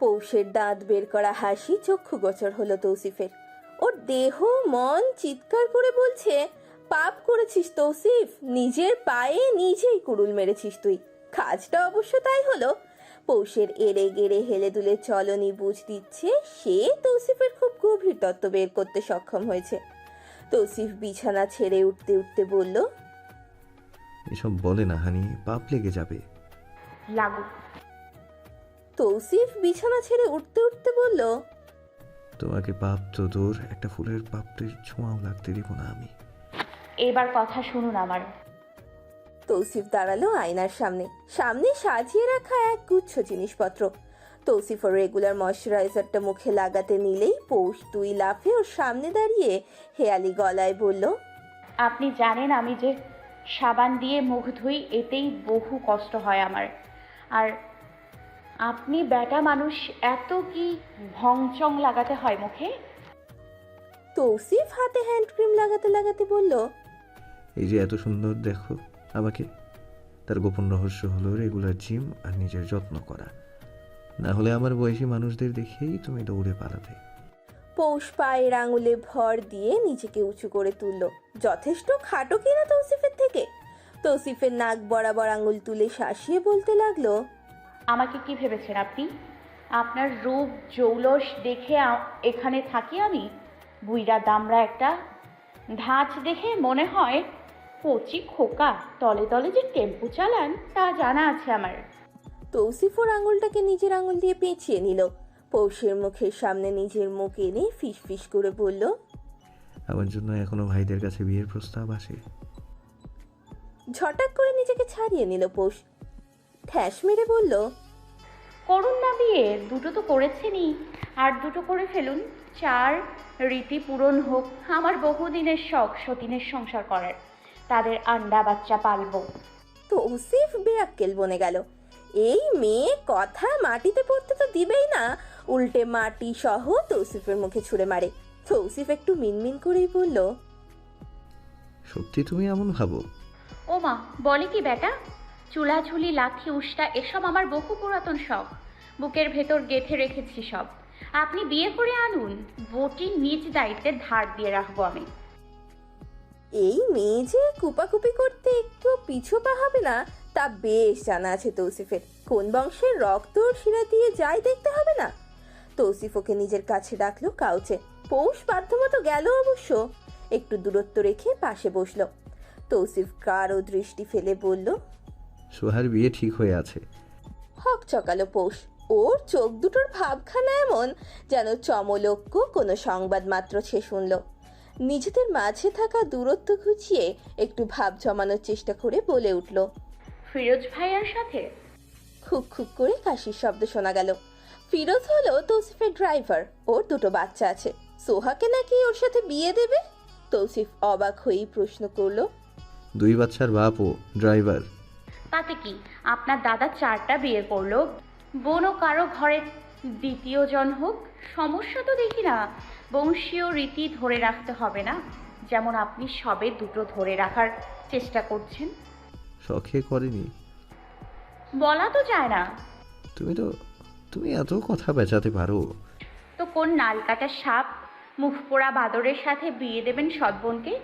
পৌষের দাঁত বের করা হাসি চক্ষু গোচর হলো তৌসিফের। ওর দেহ মন চিৎকার করে বলছে পাপ করেছিস তৌসিফ নিজের পায়ে নিজেই কুড়ুল মেরেছিস তুই। কাজটা অবশ্য তাই হলো। পৌষের এড়ে গেড়ে হেলে দুলে চলনি বুঝ দিচ্ছে সে তৌসিফের খুব গভীর তত্ত্ব বের করতে সক্ষম হয়েছে। তৌসিফ বিছানা ছেড়ে উঠতে উঠতে বলল এসব বলে না হানি পাপ লেগে যাবে। লাগুক। তৌসিফ বিছানা ছেড়ে উঠতে উঠতে বলল তোমাকে পাপ তো দূর একটা ফুলের পাপটির ছোঁয়াও লাগতে দিব না আমি। এবার কথা শুনুন আমার। তৌসিফ দাঁড়াল আয়নার সামনে। সামনে সাজিয়ে রাখা এক গুচ্ছ জিনিসপত্র। তৌসিফ ওর রেগুলার ময়শ্চারাইজারটা মুখে লাগাতে নিলেই পৌষ দুই লাফে ওর সামনে দাঁড়িয়ে হেয়ালি গলায় বলল আপনি জানেন আমি যে সাবান দিয়ে মুখ ধুই এতেই বহু কষ্ট হয় আমার। আর আপনি বেটা মানুষ এত কি ভংচং লাগাতে হয় মুখে? তৌসিফ হাতে হ্যান্ড ক্রিম লাগাতে লাগাতে বলল এই যে এত সুন্দর দেখো আমাকে। তার গোপন রহস্য হলো রেগুলার জিম আর নিজের যত্ন করা। না হলে আমার বয়সী মানুষদের দেখেই তুমি দৌড়ে পালাতে। পৌষ পায়ের আঙুলে ভর দিয়ে নিজেকে উঁচু করে তুলল। যথেষ্ট খাটো কিনা তৌসিফের থেকে? তৌসিফের নাক বরাবর আঙুল তুলে শাসিয়ে বলতে লাগল আমাকে কি ভেবেছেন আপনি? আপনার রূপ জৌলস দেখে এখানে থাকি আমি? বুইরা দামরা একটা ধাঁচ দেখে মনে হয় কচি খোকা তলে তলে যে টেম্পু চালান তা জানা আছে আমার। তৌসিফ ওর আঙুলটাকে নিজের আঙুল দিয়ে পেঁচিয়ে নিল। পৌষের মুখের সামনে নিজের মুখ এনে ফিস ফিস করে বলল আমার জন্য এখনও ভাইদের কাছে বিয়ের প্রস্তাব আসে। ঝটাক করে নিজেকে ছাড়িয়ে নিল পৌষ। ঠ্যাস মেরে বলল করুন না বিয়ে দুটো তো করেছেনই। আর দুটো করে ফেলুন চার রীতি পূরণ হোক আমার বহুদিনের শখ সতীনের সংসার করার। তাদের আন্ডা বাচ্চা পালবো। তৌসিফ বেয়াক্কেল বনে গেল। এই মেয়ে কথা মাটিতে পড়তে তো দিবেই না উল্টে মাটি সহ তৌসিফের মুখে ছুঁড়ে মারে। তৌসিফ একটু মিনমিন করেই বলল সত্যি তুমি এমন ভাবো? ও মা বলে কি বেটা? চুলাঝুলি, লাথি, উষ্টা, এসব আমার বহু পুরাতন শখ। বুকের ভেতর গেথে রেখেছি সব। আপনি বিয়ে করে আনুন, বটি নিজ দায়িত্বে ধার দিয়ে রাখব আমি। এই মেয়ে যে কুপাকুপি করতে একটু পিছু পা হবে না, তা বেশ জানা আছে তৌসিফের। কোন বংশের রক্ত শিরা দিয়ে যায় দেখতে হবে না? তৌসিফ ওকে নিজের কাছে ডাকলো কাউচে। পৌষ বাধ্যমতো গেল অবশ্য। একটু দূরত্ব রেখে পাশে বসল। তৌসিফ কারও দৃষ্টি ফেলে বলল সোহার বিয়ে ঠিক হয়ে আছে। হক চকালো পৌষ। ওর চোখ দুটোর ভাবখানা এমন যেন চমলক্য কোনো সংবাদ মাত্র সে শুনল। নিজেদের মাঝে থাকা দূরত্ব ঘুচিয়ে একটু ভাব জমানোর চেষ্টা করে বলে উঠল ফিরোজ ভাইয়ার সাথে? খুক খুক করে কাশির শব্দ শোনা গেল। ফিরোজ হলো তৌসিফের ড্রাইভার। ওর দুটো বাচ্চা আছে। সোহাকে নাকি ওর সাথে বিয়ে দেবে? তৌসিফ অবাক হয়েই প্রশ্ন করল দুই বাচ্চার বাপ ও ড্রাইভার। তাতে কি? আপনার দাদা চারটা বিয়ে করল। বোনও কারও ঘরে দ্বিতীয় জন হোক সমস্যা তো দেখি না। বংশীয় রীতি ধরে রাখতে হবে না। যেমন আপনি সবে দুটো ধরে রাখার চেষ্টা করছেন। শখে করেনি। বলা তো যায় না। তুমি তো তুমি এত কথা বেচাতে পারো। তো কোন নালকাটা সাপ মুখ পোড়া বাদরের সাথে বিয়ে দেবেন সৎবোনকে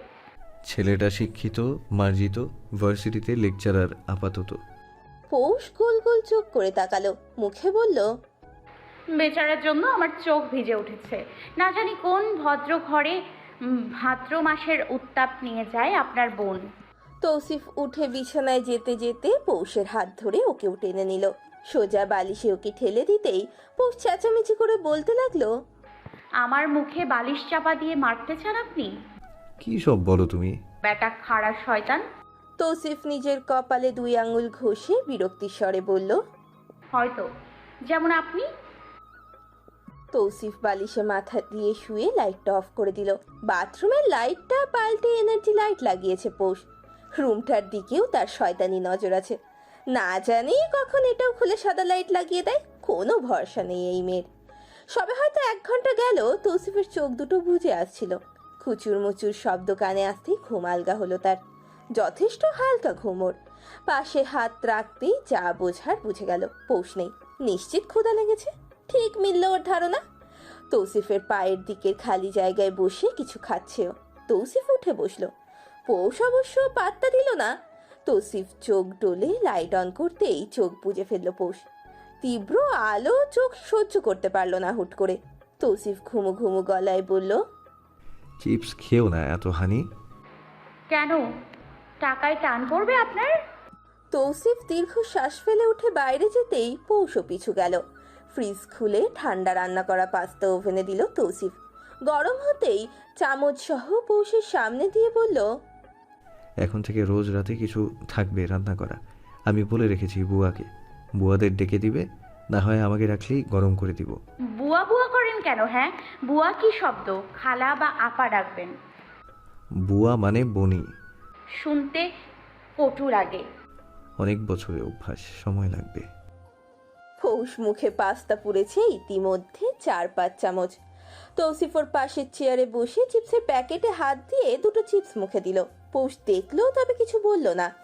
ছেলেটা শিক্ষিত মার্জিত ভার্সিটিতে লেকচারার আপাতত। পৌষ গোল গোল চোখ করে তাকালো। মুখে বলল বেচারার জন্য আমার চোখ ভিজে উঠেছে। না জানি কোন ভদ্র ঘরে উম, ভাদ্র মাসের উত্তাপ নিয়ে যায় আপনার বোন। তৌসিফ উঠে বিছানায় যেতে যেতে পৌষের হাত ধরে ওকেও টেনে নিল। সোজা বালিশে ওকে ঠেলে দিতেই পৌষ চেঁচামেচি করে বলতে লাগল আমার মুখে বালিশ চাপা দিয়ে মারতে চান আপনি? কি সব বলো তুমি? বেটা খাড়া শয়তান। তৌসিফ নিজের কপালে দুই আঙুল ঘষে বিরক্তির স্বরে বলল হয়তো। যেমন আপনি। তৌসিফ বালিশে মাথা দিয়ে শুয়ে লাইটটা অফ করে দিল। বাথরুমের লাইটটা পাল্টে এনার্জি লাইট লাগিয়েছে পৌষ। রুমটার দিকেও তার শয়তানি নজর আছে। না জানি কখন এটাও খুলে সাদা লাইট লাগিয়ে দেয় কোনো ভরসা নেই এই মেয়ের। সবে হয়তো এক ঘণ্টা গেল তৌসিফের চোখ দুটো বুঝে আসছিল। খুচুর মুচুর শব্দ কানে আসতেই ঘুম আলগা হলো তার। যথেষ্ট হালকা ঘুমোর পাশে হাত রাখতেই যা বোঝার বুঝে গেল, পৌষ নেই। নিশ্চিত ক্ষুধা লেগেছে। ঠিক মিলল ওর ধারণা। তৌসিফের পায়ের দিকের খালি জায়গায় বসে কিছু খাচ্ছেও তৌসিফ উঠে বসল। পৌষ অবশ্য পাত্তা দিল না। তৌসিফ চোখ ডোলে লাইট অন করতেই চোখ বুজে ফেলল পৌষ। তীব্র আলো চোখ সহ্য করতে পারল না হুট করে। তৌসিফ ঘুমু ঘুমু গলায় বলল চিপস খেও না এত হানি। কেন? টাকায় টান পড়বে আপনার? তৌসিফ দীর্ঘ শ্বাস ফেলে উঠে বাইরে যেতেই পৌষ পিছু গেল। ফ্রিজ খুলে ঠান্ডা রান্না করা পাস্তা ওভেনে দিল তৌসিফ। গরম হতেই চামচ সহ পৌষের সামনে দিয়ে বলল এখন থেকে রোজ রাতে কিছু থাকবে রান্না করা। আমি বলে রেখেছি বুয়াকে। বুয়াদের ডেকে দিবে না হয় আমাকে রাখলেই গরম করে দিব। বুয়া বুয়া করেন কেন হ্যাঁ? বুয়া কি শব্দ? খালা বা আপা ডাকবেন। বুয়া মানে বনি। শুনতে কটু লাগে। অনেক বছরের অভ্যাস সময় লাগবে। পৌষ মুখে পাস্তা পুড়েছে ইতিমধ্যে চার পাঁচ চামচ। তৌসিফর পাশের চেয়ারে বসে চিপসের প্যাকেটে হাত দিয়ে দুটো চিপস মুখে দিল। পৌষ দেখল তবে কিছু বলল না।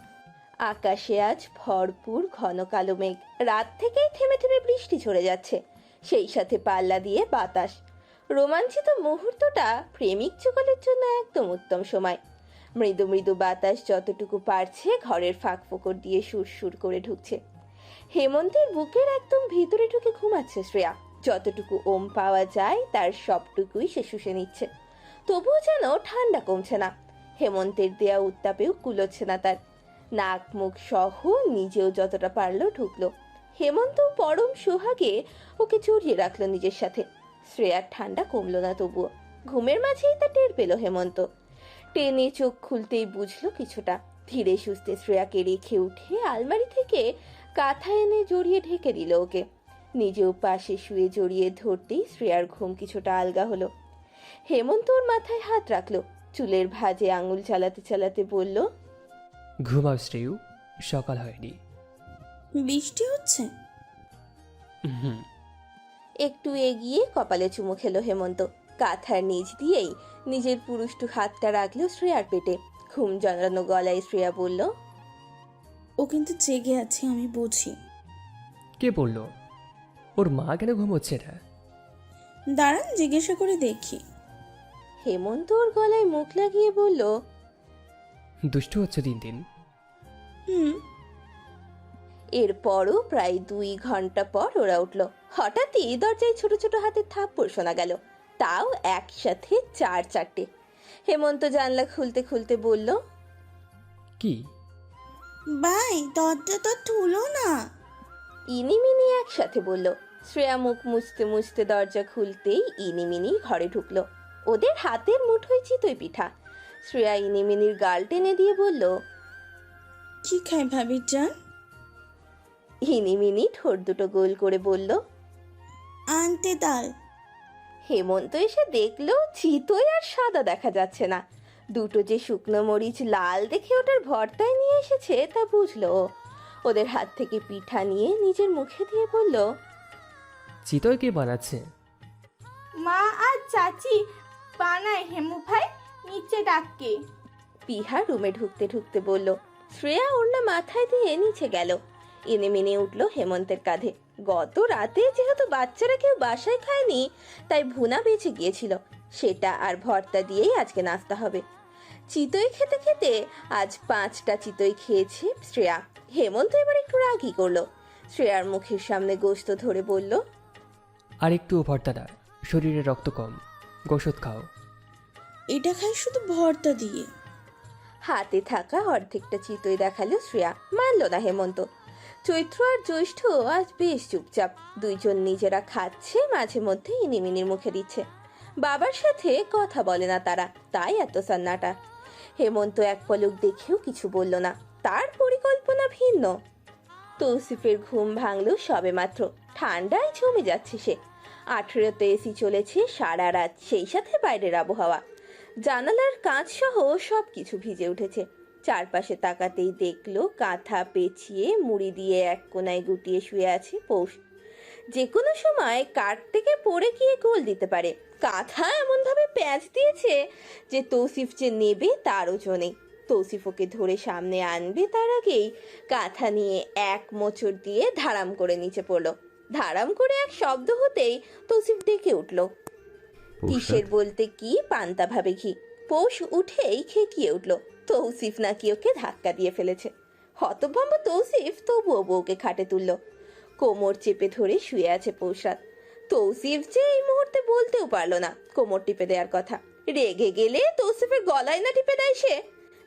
আকাশে আজ ভরপুর ঘন কালো মেঘ। রাত থেকেই থেমে থেমে বৃষ্টি ঝরে যাচ্ছে। সেই সাথে পাল্লা দিয়ে বাতাস। রোমাঞ্চিত মুহূর্তটা প্রেমিক যুগলের জন্য একদম উত্তম সময়। মৃদু মৃদু বাতাস যতটুকু পারছে ঘরের ফাঁক ফোকর দিয়ে সুর সুর করে ঢুকছে। হেমন্তের বুকের একদম ভিতরে ঢুকে ঘুমাচ্ছে শ্রেয়া। যতটুকু ওম পাওয়া যায় তার সবটুকুই সে শুষে নিচ্ছে। তবুও যেন ঠান্ডা কমছে না। হেমন্তের দেয়া উত্তাপেও কুলোচ্ছে না তার। নাক মুখ সহ নিজেও যতটা পারল ঢুকলো। হেমন্ত পরম সোহাগে ওকে জড়িয়ে রাখল নিজের সাথে। শ্রেয়ার ঠান্ডা কমলো না তবুও। ঘুমের মাঝেই তা টের পেল হেমন্ত। টেনে চোখ খুলতেই বুঝলো কিছুটা। ধীরে সুস্থে শ্রেয়াকে রেখে উঠে আলমারি থেকে কাঁথা এনে জড়িয়ে ঢেকে দিল ওকে। নিজেও পাশে শুয়ে জড়িয়ে ধরতেই শ্রেয়ার ঘুম কিছুটা আলগা হলো। হেমন্ত ওর মাথায় হাত রাখল। চুলের ভাজে আঙুল চালাতে চালাতে বলল, ঘুমাও শ্রেয়ু, সকাল হয়নি। বৃষ্টি হচ্ছে? হুম। একটু এগিয়ে কপালে চুমু খেলো হেমন্ত। কাঁথার নিচ দিয়েই নিজের পুরুষ্টু হাতটা রাখল শ্রেয়ার পেটে। ঘুম জড়ানো গলায় শ্রেয়া বলল ও কিন্তু জেগে আছে আমি বুঝি। কে বলল? ওর মা কেন ঘুমোচ্ছে না দাঁড়ান জিজ্ঞাসা করে দেখি। হেমন্ত ওর গলায় মুখ লাগিয়ে বলল দুষ্ট হচ্ছে দিন দিন। হুম। এরপরও প্রায় দুই ঘণ্টা পর ওরা উঠল। হঠাৎই দরজায় ছোট ছোট হাতের থাপ্পড় শোনা গেল। তাও একসাথে চার চারটে। হেমন্ত জানলা খুলতে খুলতে বলল কি? ভাই দরজা তো তুলো না। ইনিমিনি একসাথে বলল। শ্রেয়া মুখ মুছতে মুছতে দরজা খুলতেই ইনিমিনি ঘরে ঢুকলো। ওদের হাতের মুঠোয় চিতই পিঠা। শ্রেয়া ইনিমিনির গাল টেনে দিয়ে বলল কি খাই ভাবির যান ইনিমিনি ঠোঁট দুটো গোল করে বলল আনতে ডাল হেমন্ত এসে দেখল চিতই আর সাদা দেখা যাচ্ছে না। দুটো যে শুকনো মরিচ লাল দেখে ওটার ভর্তায় নিয়ে এসেছে তা বুঝলো ওদের হাত থেকে পিঠা নিয়ে নিজের মুখে দিয়ে বলল চিতই কে বানাচ্ছে? মা আর চাচি বানায় হেমু ভাই নিচে ডাককে। পিহা রুমে ঢুকতে ঢুকতে বলল শ্রেয়া ওড়না মাথায় দিয়ে নিচে গেল। এনে মেনে উঠল হেমন্তের কাঁধে। গত রাতে যেহেতু বাচ্চারা কেউ বাসায় খায়নি তাই ভুনা বেঁচে গিয়েছিল। সেটা আর ভর্তা দিয়েই আজকে নাস্তা হবে। চিতই খেতে খেতে আজ পাঁচটা চিতই খেয়েছে শ্রেয়া। হেমন্ত এবার একটু রাগই করল। শ্রেয়ার মুখের সামনে গোস্ত ধরে বলল আর একটু ভর্তা দাও শরীরে রক্ত কম। গোসদ খাও। এটা খাই শুধু ভর্তা দিয়ে। হাতে থাকা অর্ধেকটা চিতই দেখাল শ্রেয়া। মানল না হেমন্ত। চৈত্র আর জ্যৈষ্ঠ আজ বেশ চুপচাপ। দুইজন নিজেরা খাচ্ছে, মাঝে মধ্যে ইনিমিনির মুখে দিচ্ছে। বাবার সাথে কথা বলে না তারা, তাই এত সান্নাটা। হেমন্ত এক পলক দেখেও কিছু বলল না। তার পরিকল্পনা ভিন্ন। তৌসিফের ঘুম ভাঙলো সবে মাত্র ঠান্ডায় জমে যাচ্ছে সে। আঠেরোতে এসি চলেছে সারা রাত, সেই সাথে বাইরের আবহাওয়া। জানালার কাঁচ সহ সব কিছু ভিজে উঠেছে। চারপাশে তাকাতেই দেখল কাঁথা পেঁচিয়ে মুড়ি দিয়ে এক কোনায় গুটিয়ে শুয়ে আছে পৌষ। যে কোনো সময় কাঠ থেকে পড়ে গিয়ে গোল দিতে পারে। কাঁথা এমনভাবে প্যাঁচ দিয়েছে যে তৌসিফ যে নেবে তারও নেই তৌসিফ ওকে ধরে সামনে আনবে তার আগেই কাঁথা নিয়ে এক মোচড় দিয়ে ধারাম করে নিচে পড়ল। ধারাম করে এক শব্দ হতেই তৌসিফ ডেকে উঠল। কিসের বলতে কি পান্তা ভাবে ঘি। পৌষ উঠেই খেকিয়ে উঠল। তৌসিফ নাকি ওকে ধাক্কা দিয়ে ফেলেছে। হতভম্ব তৌসিফ তবুও বউকে খাটে তুলল। কোমর চেপে ধরে শুয়ে আছে পৌষরাত তৌসিফ যে এই মুহূর্তে বলতেও পারল না কোমর টিপে দেওয়ার কথা। রেগে গেলে তৌসিফের গলায় না টিপে দেয় সে।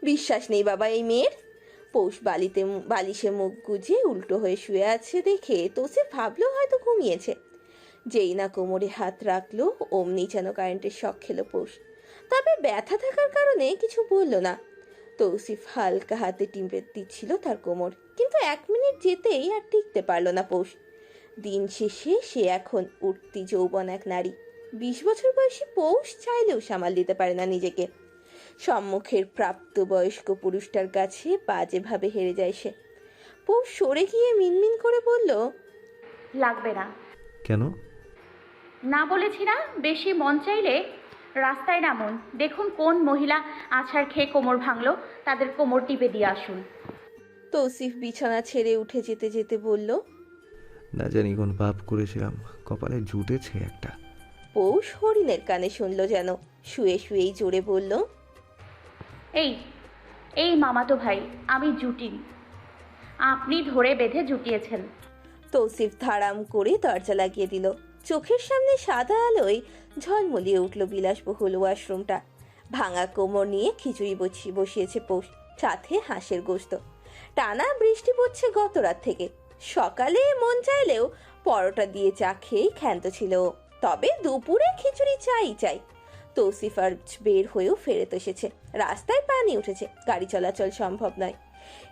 বিশ্বাস নেই বাবা এই মেয়ের। পৌষ বালিতে বালিশে মুখ গুজে উল্টো হয়ে শুয়ে আছে দেখে তৌসিফ ভাবলো হয়তো ঘুমিয়েছে। যেই না কোমরে হাত রাখল, অমনি যেন কারেন্টের শখ খেলো পৌষ। তবে ব্যথা থাকার কারণে কিছু বলল না। তৌসিফ হালকা হাতে টিপে দিচ্ছিল তার কোমর কিন্তু এক মিনিট যেতেই আর টিকতে পারল না পৌষ। দিন শেষে সে এখন উঠতি যৌবন এক নারী। বিশ বছর বয়সী পৌষ চাইলেও সামাল দিতে পারে না নিজেকে। সম্মুখের প্রাপ্তবয়স্ক পুরুষটার কাছে বাজেভাবে হেরে যায় সে। পৌষ সরে গিয়ে মিনমিন করে বলল লাগবে না। কেন? না বলেছি না বেশি মন চাইলে রাস্তায় নামুন। দেখুন কোন মহিলা আছাড় খেয়ে কোমর ভাঙলো। তাদের কোমর টিপে দিয়ে আসুন। তৌসিফ বিছানা ছেড়ে উঠে যেতে যেতে বলল না জানি কোন পাপ করেছিলাম কপালে জুটেছে একটা। পৌষ হরিণের কানে শুনল যেন শুয়ে শুয়েই জোরে বলল এই এই মামাতো ভাই আমি জুটি আপনি ধরে বেঁধে জুটিয়েছেন। তৌসিফ ধারাম করে দরজা লাগিয়ে দিল। চোখের সামনে সাদা আলোয় ঝলমলিয়ে উঠল বিলাসবহুল ওয়াশরুমটা। ভাঙা কোমর নিয়ে খিচুড়ি বসি বসিয়েছে পৌষ, সাথে হাঁসের গোস্ত টানা বৃষ্টি পড়ছে গত রাত থেকে। সকালে মন চাইলেও পরোটা দিয়ে চা খেয়েই ক্ষান্ত ছিল তবে দুপুরে খিচুড়ি চাই চাই। তৌসিফার বের হয়েও ফেরত এসেছে। রাস্তায় পানি উঠেছে। গাড়ি চলাচল সম্ভব নয়।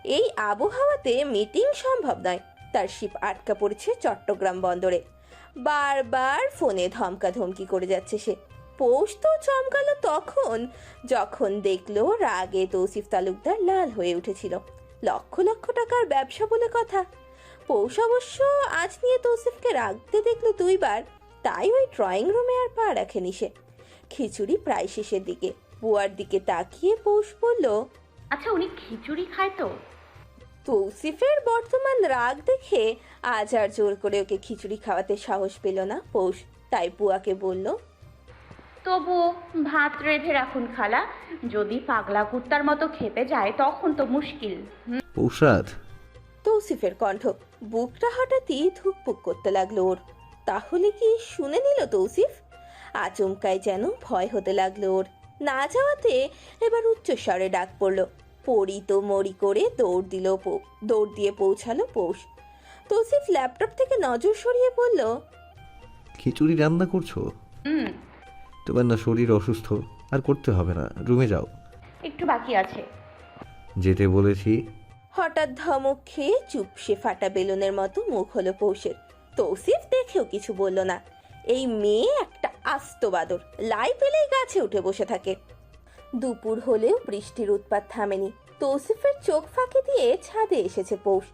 এই আবহাওয়াতে মিটিং সম্ভব নয়। তার শিপ আটকা পড়েছে চট্টগ্রাম বন্দরে। বারবার ফোনে ধমকা ধমকি করে যাচ্ছে সে। পৌষ তো চমকালো তখন, যখন দেখল রাগে তৌসিফ তালুকদার লাল হয়ে উঠেছিল। লক্ষ লক্ষ টাকার ব্যবসা বলে কথা। পৌষ অবশ্য আজ নিয়ে তৌসিফকে রাখতে দেখল দুইবার, তাই ওই ড্রয়িং রুমে আর পা রাখেনি সে। খিচুড়ি প্রায় শেষের দিকে। বুয়ার দিকে তাকিয়ে পৌষ বলল আচ্ছা উনি খিচুড়ি খায় তো? তৌসিফের বর্তমান রাগ দেখে আজ আর জোর করে ওকে খিচুড়ি খাওয়াতে সাহস পেল না পৌষ। তাই বুয়াকে বলল তবুও ভাত রেঁধে রাখুন খালা। যদি পাগলা কুত্তার মতো খেতে যায় তখন তো মুশকিল। পৌষরাত তৌসিফের কণ্ঠ। বুকটা হঠাৎই ধুকপুক করতে লাগল ওর। তাহলে কি শুনে নিল তৌসিফ? আচমকায় যেন ভয় হতে লাগল ওর। না যাওয়াতে এবার উচ্চস্বরে ডাক পড়ল পড়ি তো মরি করে দৌড় দিল পৌ- দৌড় দিয়ে পৌঁছালো পৌষ। তৌসিফ ল্যাপটপ থেকে নজর সরিয়ে বলল খিচুড়ি রান্না করছ? হুম। তোমার না শরীর অসুস্থ আর করতে হবে না রুমে যাও। একটু বাকি আছে। যেতে বলেছি। হঠাৎ ধমক খেয়ে চুপসে ফাটা বেলুনের মতো মুখ হলো পৌষের। তৌসিফ দেখেও কিছু বলল না। এই মেয়ে একটা আস্ত বাদর লাই পেলেই গাছে উঠে বসে থাকে। দুপুর হলেও বৃষ্টির উৎপাত থামেনি। তৌসিফের চোখ ফাঁকি দিয়ে ছাদে এসেছে পৌষ।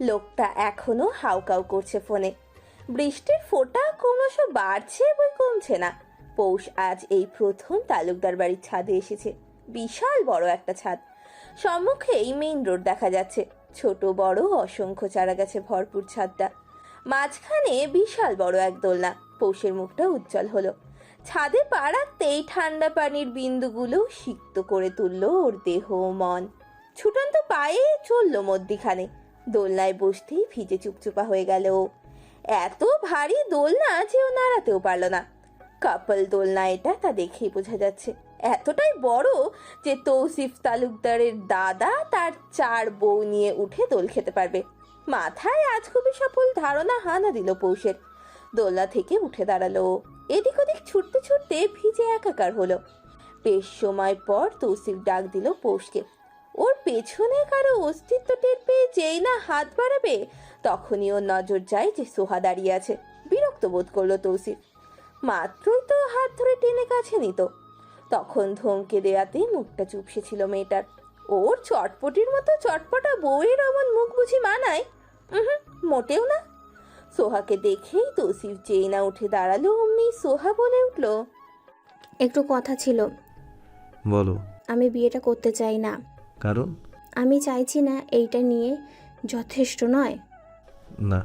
লোকটা এখনও হাউকাউ করছে ফোনে। বৃষ্টির ফোঁটা ক্রমশ বাড়ছে বই কমছে না। পৌষ আজ এই প্রথম তালুকদার বাড়ির ছাদে এসেছে। বিশাল বড় একটা ছাদ। সম্মুখেই মেইন রোড দেখা যাচ্ছে। ছোট, বড়, অসংখ্য চারা গাছে ভরপুর ছাদটা। মাঝখানে বিশাল বড় এক দোলনা। পৌষের মুখটা উজ্জ্বল হলো। ছাদে পা রাখতেই ঠান্ডা পানির বিন্দুগুলো সিক্ত করে তুললো ওর দেহ মন। ছুটন্ত পায়ে চলল মধ্যিখানে। দোলনায় বসতেই ভিজে চুপচুপা হয়ে গেল এত ভারী দোলনা যে ও নাড়াতেও পারল না। কাপল দোলনা এটা তা দেখেই বোঝা যাচ্ছে। এতটাই বড় যে তৌসিফ তালুকদারের দাদা তার চার বউ নিয়ে উঠে দোল খেতে পারবে। মাথায় আজ খুবই সফল ধারণা হানা দিল পৌষের। দোলনা থেকে উঠে দাঁড়াল। এদিক ওদিক ছুটতে ছুটতে ভিজে একাকার হলো। বেশ সময় পর তৌসিফ ডাক দিল পৌষকে ওর পেছনে কারও অস্তিত্ব টের পেয়ে যেই না হাত বাড়াবে? তখনই ওর নজর যায় যে সোহা দাঁড়িয়ে আছে। বিরক্ত বোধ করল তৌসিফ। মাত্রই তো হাত ধরে টেনে কাছে নিত। তখন ধমকে দেয়াতে মুখটা চুপসে ছিল মেয়েটার। ওর চটপটির মতো চটপটা বউয়ের অমন মুখ বুঝি মানায়? মোটেও না। সোহাকে দেখেই তৌসিফ যেই না উঠে দাঁড়াল অমনি সোহা বলে উঠল একটু কথা ছিল। বলো। আমি বিয়েটা করতে চাই না। কারণ? আমি চাইছি না এইটা নিয়ে যথেষ্ট নয়। না।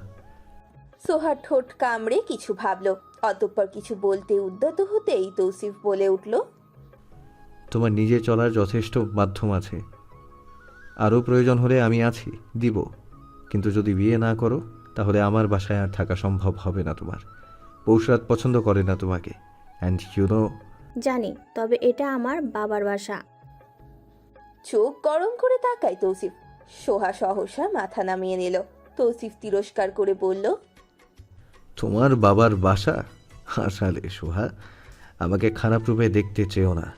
সোহার ঠোঁট কামড়ে কিছু ভাবলো অতঃপর কিছু বলতে উদ্যত হতেই তৌসিফ বলে উঠল তোমার নিজে চলার যথেষ্ট মাধ্যম আছে। আরও প্রয়োজন হলে আমি আছি দিব। কিন্তু যদি বিয়ে না করো তাহলে আমার বাসায় আর থাকা সম্ভব হবে না তোমার। পৌষরাত পছন্দ করে না তোমাকে। অ্যান্ড ইউ নো জানি তবে এটা আমার বাবার বাসা। চোখ গরম করে তাকায় তৌসিফ। সোহা সহসা মাথা নামিয়ে নিল। তৌসিফ তিরস্কার করে বলল তোমার বাবার বাসা? হাসালে সোহা আমাকে খারাপ রূপে দেখতে চেও না।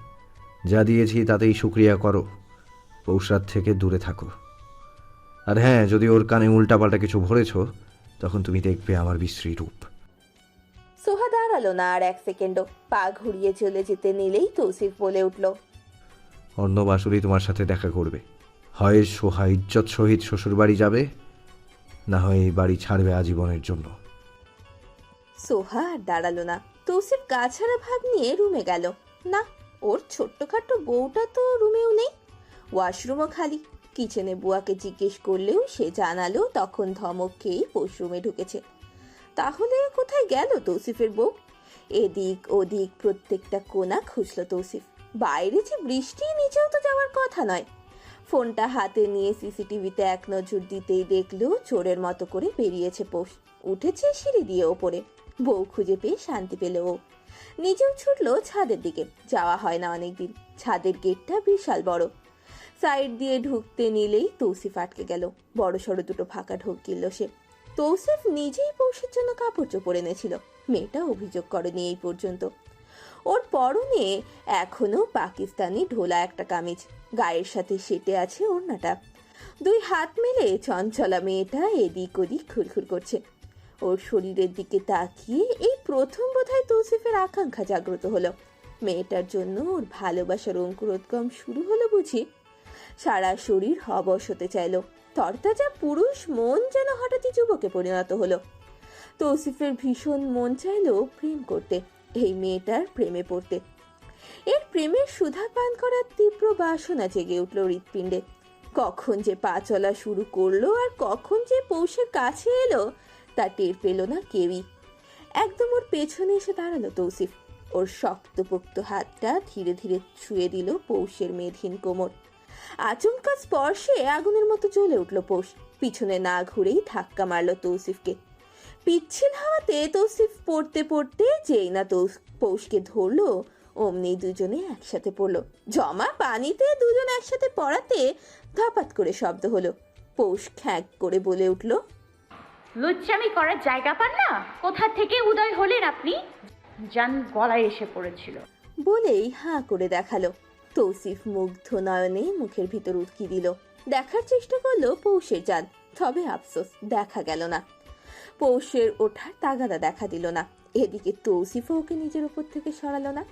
যা দিয়েছি তাতেই শুক্রিয়া করো। পৌষরাত থেকে দূরে থাকো। আর হ্যাঁ যদি ওর কানে উল্টাপাল্টা কিছু ভরেছ তখন তুমি দেখবে আমার বিশ্রী রূপ। সোহা দাঁড়াল না আর এক সেকেন্ডও। পা ঘুরিয়ে চলে যেতে নিলেই তৌসিফ বলে উঠল অন্য বাসুরি তোমার সাথে দেখা করবে। হয় সোহা ইজ্জত সহিত শ্বশুরবাড়ি যাবে না হয় এই বাড়ি ছাড়বে আজীবনের জন্য। সোহা আর দাঁড়াল না। তৌসিফ গা ছাড়া ভাব নিয়ে রুমে গেল। না ওর ছোট্টখাট্ট বউটা তো রুমেও নেই। ওয়াশরুমও খালি। কিচেনে বুয়াকে জিজ্ঞেস করলেও সে জানালো তখন ধমক খেয়েই রুমে ঢুকেছে। তাহলে কোথায় গেল তৌসিফের বউ? এদিক ওদিক প্রত্যেকটা কোণা খুঁজলো তৌসিফ। বাইরে যে বৃষ্টি, নিচেও তো যাওয়ার কথা নয়। ফোনটা হাতে নিয়ে সিসিটিভিতে এক নজর দিতেই দেখল চোরের মতো করে বেরিয়েছে পোষ। উঠেছে সিঁড়ি দিয়ে ওপরে। বউ খুঁজে পেয়ে শান্তি পেল ও। নিজেও ছুটলো ছাদের দিকে। যাওয়া হয় না অনেকদিন। ছাদের গেটটা বিশাল বড়। সাইড দিয়ে ঢুকতে নিলেই তৌসিফ আটকে গেল। বড় সড়ো দুটো ফাঁকা ঢোক গিলল সে। তৌসিফ নিজেই পৌষের জন্য কাপড় চোপড় এনেছিল। মেয়েটা অভিযোগ করেনি এই পর্যন্ত। ওর পরনে এখনও পাকিস্তানি ঢোলা একটা কামিজ। গায়ের সাথে সেটে আছে ওড়নাটা। দুই হাত মেলে চঞ্চলা মেয়েটা এদিক ওদিক খুরখুর করছে। ওর শরীরের দিকে তাকিয়ে এই প্রথম বোধহয় তৌসিফের আকাঙ্ক্ষা জাগ্রত হলো। মেয়েটার জন্য ওর ভালোবাসার অঙ্কুরোদ্গম শুরু হলো বুঝি। সারা শরীর হবশ হতে চাইলো। তরতাজা পুরুষ মন যেন হঠাৎই যুবকে পরিণত হলো। তৌসিফের ভীষণ মন চাইলো প্রেম করতে, এই মেয়েটার প্রেমে পড়তে। এর প্রেমের সুধা পান করার তীব্র বাসনা জেগে উঠল হৃৎপিণ্ডে। কখন যে পা চলা শুরু করল আর কখন যে পৌষের কাছে এলো, তা টের পেল না কেউই। একদম ওর পেছনে এসে দাঁড়াল তৌসিফ। ওর শক্তপোক্ত হাতটা ধীরে ধীরে ছুঁয়ে দিল পৌষের মেধহীন কোমর। আচমকা স্পর্শে আগুনের মতো জ্বলে উঠল পৌষ। পিছনে না ঘুরেই ধাক্কা মারলো তৌসিফকে। পিচ্ছিল হাওয়াতে তৌসিফ পড়তে পড়তে যেই না তৌস পৌষকে ধরলো অমনি দুজনে একসাথে পড়ল। জমা পানিতে দুজন একসাথে পড়াতে ধাপাত করে শব্দ হলো। পৌষ খ্যাঁক করে বলে উঠল লুচ্চামি করার জায়গা পান না? কোথা থেকে উদয় হলেন আপনি? যান গলায় এসে পড়েছিল। বলেই হাঁ করে দেখাল। তৌসিফ মুগ্ধ নয়নে মুখের ভিতর উটকি দিল। দেখার চেষ্টা করল পৌষের যান তবে আফসোস দেখা গেল না। পৌষের ওঠার তাগাদা দেখা দিল না। এদিকে তৌসিফও ওকে নিজের উপর থেকে সরালো না।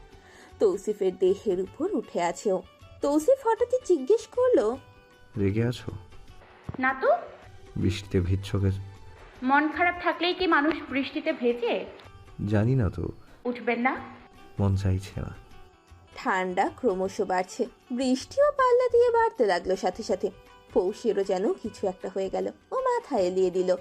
তৌসিফের দেহের উপর উঠে আছে ও। তৌসিফ হঠাৎই জিজ্ঞেস করল রেগে আছো? না তো। বৃষ্টিতে ভিজছকে মন খারাপ থাকলেই কি মানুষ বৃষ্টিতে ভেজে? জানি না তো। উঠবেন না। মন চাইছে না। ঠান্ডা ক্রমশ বাড়ছে। বৃষ্টিও পাল্লা দিয়ে বাড়তে লাগল সাথে সাথে। পৌষেরও যেন কিছু একটা হয়ে গেল ও মাথা এলিয়ে দিল।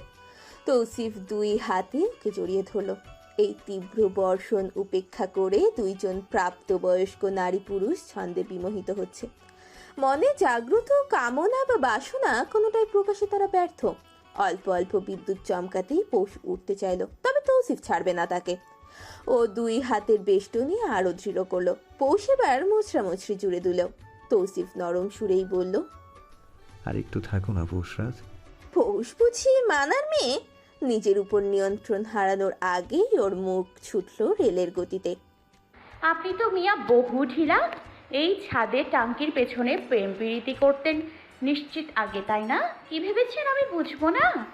তৌসিফ দুই হাতে ওকে জড়িয়ে ধরলো। এই তীব্র বর্ষণ উপেক্ষা করে দুইজন প্রাপ্তবয়স্ক নারী পুরুষ ছন্দে বিমোহিত হচ্ছে। মনে জাগ্রত কামনা বা বাসনা কোনোটাই প্রকাশে তারা ব্যর্থ। অল্প অল্প বিদ্যুৎ চমকাতেই পৌষ উঠতে চাইলো, তবে তৌসিফ ছাড়বে না তাকে। ও দুই হাতের বেষ্টনী আরও দৃঢ় করল। পৌষ এবার মুচড়ামুচড়ি জুড়ে দিল। তৌসিফ নরম সুরেই বলল আর একটু থাকো না পৌষরাজ। পৌষ বুঝি মানার মেয়ে? নিজের উপর নিয়ন্ত্রণ হারানোর আগেই ওর মুখ ছুটল রেলের গতিতে। আপনি তো মিয়া বহু ঢিলা এই ছাদে টাঙ্কির পেছনে প্রেম প্রীতি করতেন। নিশ্চিত আগে তাই না? কি ভেবেছেন আমি বুঝব না?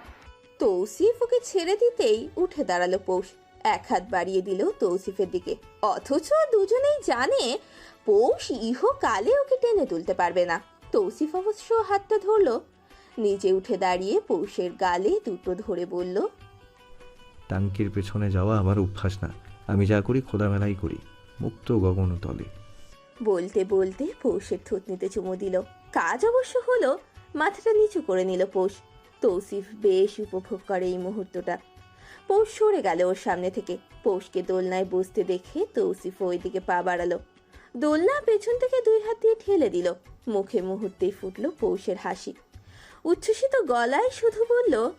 তৌসিফ ওকে ছেড়ে দিতেই উঠে দাঁড়াল পৌষ। এক হাত বাড়িয়ে দিল তৌসিফের দিকে। অথচ দুজনেই জানে পৌষ ইহকালে ওকে টেনে তুলতে পারবে না। তৌসিফ অবশ্য হাতটা ধরলো। নিজে উঠে দাঁড়িয়ে পৌষের গালে দুটো ধরে বলল টাঙ্কির পেছনে যাওয়া আমার অভ্যাস না। আমি যা করি খোলামেলাই করি। মুক্ত গগন তলে। বলতে বলতে পৌষের থুতনিতে চুমো দিল। কাজ অবশ্য হলো মাথাটা নিচু করে নিল পৌষ। তৌসিফ বেশ উপভোগ করে এই মুহূর্তটা। পৌষ সরে গেল ওর সামনে থেকে। পৌষকে দোলনায় বসতে দেখে তৌসিফ ওইদিকে পা বাড়ালো। দোলনা পেছন থেকে দুই হাত দিয়ে ঠেলে দিল। মুখে মুহূর্তেই ফুটলো পৌষের হাসি। উচ্ছ্বসিত গলায় শুধু বলল